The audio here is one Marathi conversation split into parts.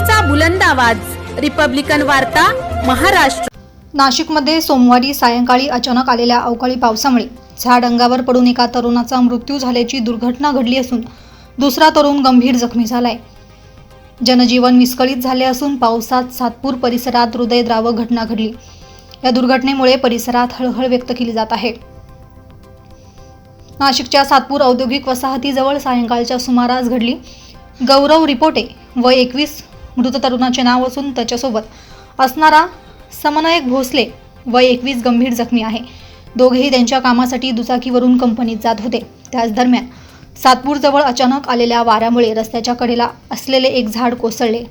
लोकशाहीचा बुलंद आवाज. रिपब्लिकन वार्ता महाराष्ट्र. नाशिकमध्ये सोमवारी सायंकाळी अचानक आलेल्या अवकाळी पावसामुळे झाड अंगावर पडून एका तरुणाचा मृत्यू झाल्याची दुर्घटना घडली असून दुसरा तरुण गंभीर जखमी झालाय. जनजीवन विस्कळीत झाले असून पावसात सातपूर परिसरात हृदयद्रावक घटना घडली. या दुर्घटनेमुळे परिसरात हळहळ व्यक्त केली जात आहे. नाशिकच्या सातपूर औद्योगिक वसाहतीजवळ सायंकाळच्या सुमारास घडली गौरव रिपोटे व एकवीस मृत तरुणाचे नाव असून त्याच्यासोबत असणारा समनायक भोसले वय एकवीस गंभीर जखमी आहे. दोघेही त्यांच्या कामासाठी दुचाकीवरून कंपनीत जात होते. त्याच दरम्यान सातपूरजवळ अचानक आलेल्या वाऱ्यामुळे रस्त्याच्या कडेला असलेले एक झाड कोसळले.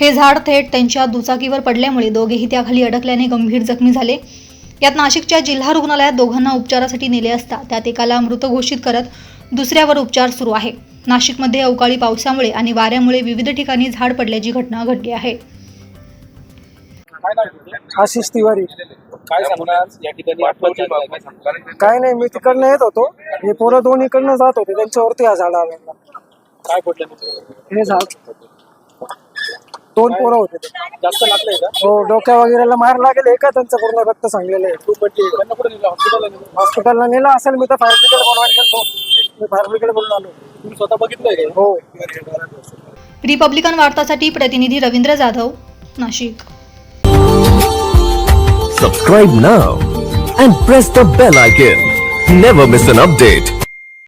हे झाड थेट त्यांच्या दुचाकीवर पडल्यामुळे दोघेही त्याखाली अडकल्याने गंभीर जखमी झाले. यात नाशिकच्या जिल्हा रुग्णालयात दोघांना उपचारासाठी नेले असता त्यात एकाला मृत घोषित करत दुसऱ्यावर उपचार सुरू आहे. नाशिकमध्ये अवकाळी पावसामुळे आणि वाऱ्यामुळे विविध ठिकाणी झाड पडल्याची घटना घडली आहे. आशिष तिवारी काय सांगणार? या ठिकाणी नाही मी तिकडनं येत होतो. हे पोरं दोन इकडनं जात होते. त्यांच्यावरती हा झाड आला काय पडलं मित्र हे झाड. दोन पोरं होते. जास्त लागलंय का? हो डोक्या वगैरेला मार लागेल. का त्यांचं पूर्ण रक्त सांगलेलं आहे. हॉस्पिटलला नेलं? हॉस्पिटलला नेलं? असेल मी तर फायर ब्रिगेड बोलवायला गेलो मी बोलून आलो तुम्ही स्वतः बघितलंय का हो रिपब्लिकन वार्तासाठी प्रतिनिधी Ravindra Jadhav Nashik Subscribe now and press the bell icon. Never miss an update.